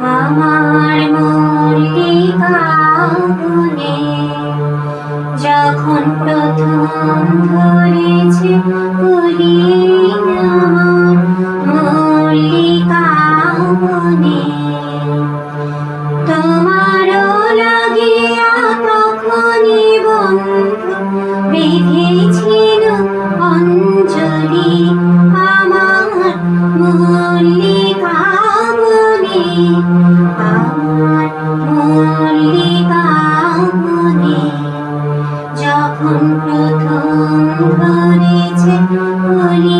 আমার মল্লিকা গুনে যখন প্রথম ধরেছে পুরি আমার মল্লিকা গুনে তোমার লাগিয়া তখনই বন্ধু বিধেছিল অঞ্জলি আমার মল্লিকা যখন প্রথম ধরেছে কলি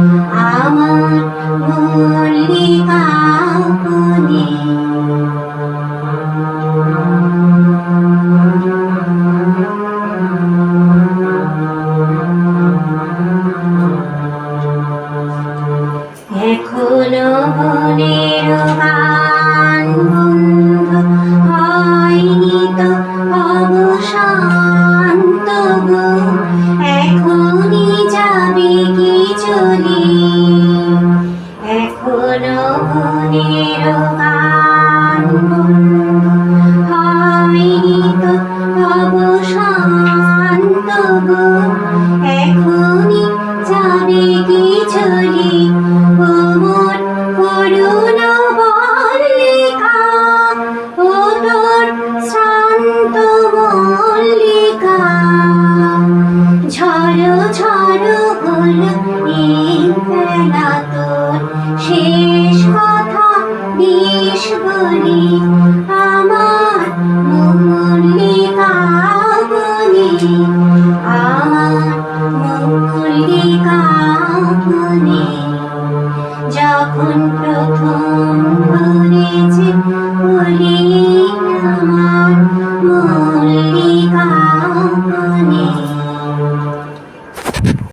তবু এখনই যাবে কি চলি। ওমর করুণ মল্লিকা। ও তোর হল এই বেলা